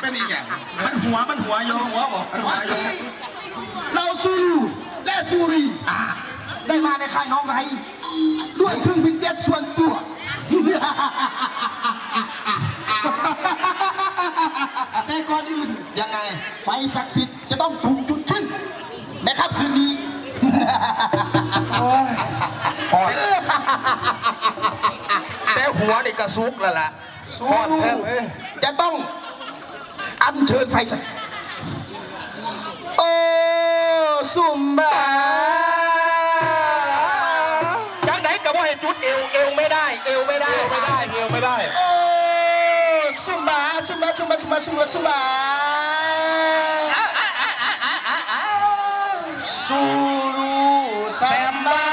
เป็นอีกอย่างมันหัวมันหัวโยหัวบอกมันหัววันโยนี้เราซูรูและซูรีได้มาในค่ายน้องไรด้วยเครื่องบินเจ็ตส่วนตัวแต่ก่อนอื่นยังไง ไฟศักดิ์สิทธิ์จะต้องถูกจุดขึ้นนะครับคืนนี้แต่หัวนี่กระซุกแล้วล่ะ ซูรูจะต้องอัญเชิญไฟศักดิ์โอ้ซุมบาจังไหนกับว่าเห็นจุดเอวเอวไม่ได้ เอวไม่ได้ไม่ได้เดียวไม่ได้โอ้ซุมบาซุมบาซุมบาซุมบาซุมบาซุมบาซูรูแซมบา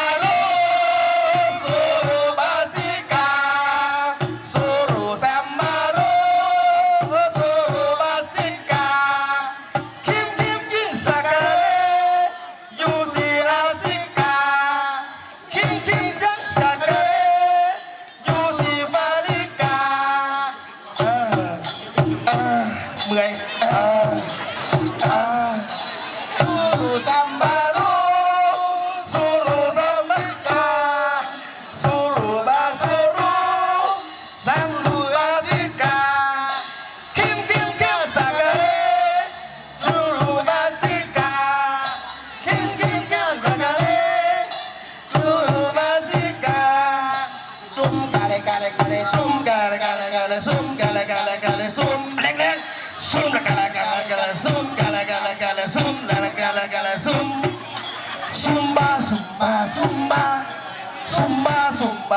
เมื่อยเออเออ Suru sambalo, suru sambika, suru basuru, sambu basika, kim kim kim sagare, suru basika, kim kim kim sagare, suru basika, sum kale kale kale sum kale kale kale า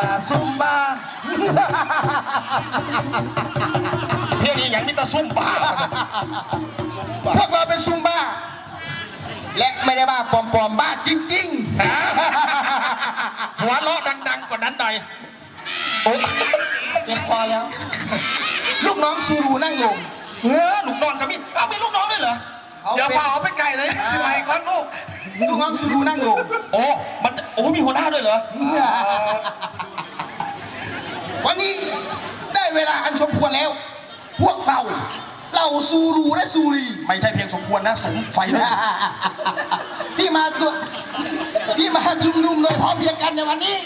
sumba sumba เพลงนี้ยังมีแต่ซุ่มบ้าพวกเราเป็นซุมบ้าและไม่ได้บ้าปลอมๆบ้าจริงหัวเราะดังๆกว่านั้นหน่อยๆโอ้เจ็บคอแล้ว ลูกน้องซูรูนั่งลงเออลูกน้องก็มีเอามีลูกน้องด้วยเหรออย่าพาเอาไปไกลเลยสิไหมก่อนลูกลูกน้องซูรูนั่งลงโอ้มันจะโอ้มีหัวหน้าด้วยเหรอ วันนี้ได้เวลาอันสมควรแล้ว พวกเรา เราซูรูและซูรี ไม่ใช่เพียงสมควรนะ สมไฟด้วยที่มาตัวที่มาชุมนุมโดยพร้อมเพรียงกันในวันนี้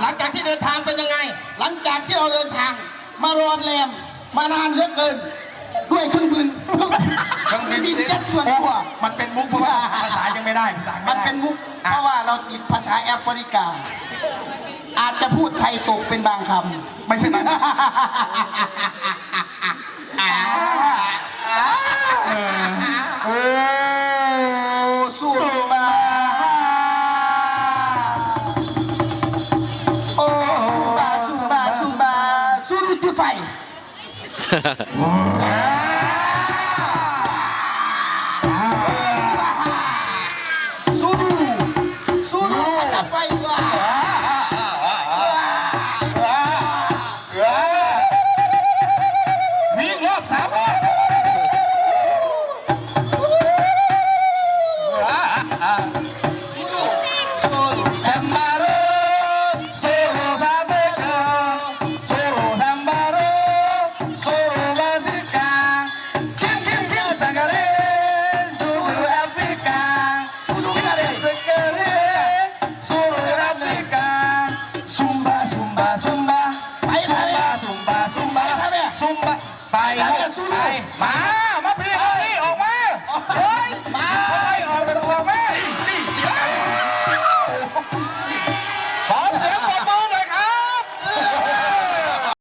หลังจากที่เดินทางเป็นยังไง หลังจากที่เราเดินทาง มารอนแรมมานานเหลือเกิน ด้วยเครื่องบินเครื่องบิน เจ็ตส่วนตัว มันเป็นมุกเพราะว่าภาษายังไม่ได้ภาษามัมันเป็นมุก เพราะว่าเราติดภาษาแอฟริกาอา จจะพูดไทยตกเป็นบางคำไม่ใช่มันโอ้สู้มา โอ้สู้มาสู้มาสู้รุจุดไฟ มา